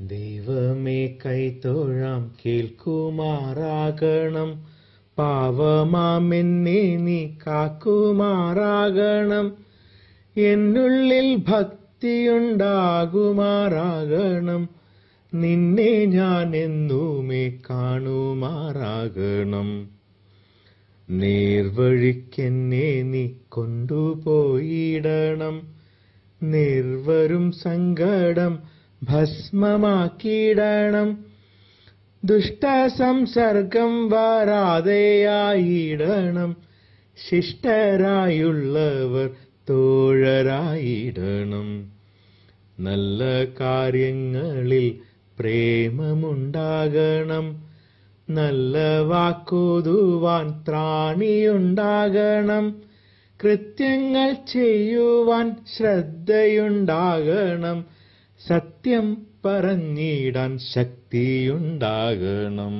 ദൈവമേ കൈത്തൊഴാം കേൾക്കുമാറാകണം. പാവമാമെന്നെ നീ കാക്കുമാറാകണം. എന്നുള്ളിൽ ഭക്തിയുണ്ടാകുമാറാകണം. നിന്നെ ഞാൻ എന്നുമേ കാണുമാറാകണം. നേർവഴിക്കെന്നെ നീ കൊണ്ടുപോയിടണം. നിർവരും സങ്കടം ഭസ്മമാക്കിയിടണം. ദുഷ്ടസംസർഗം വരാതെയായിടണം. ശിഷ്ടരായുള്ളവർ തോഴരായിടണം. നല്ല കാര്യങ്ങളിൽ പ്രേമമുണ്ടാകണം. നല്ല വാക്കുതുവാൻ ത്രാണിയുണ്ടാകണം. കൃത്യങ്ങൾ ചെയ്യുവാൻ ശ്രദ്ധയുണ്ടാകണം. സത്യം പറഞ്ഞിടാൻ ശക്തിയുണ്ടാകണം.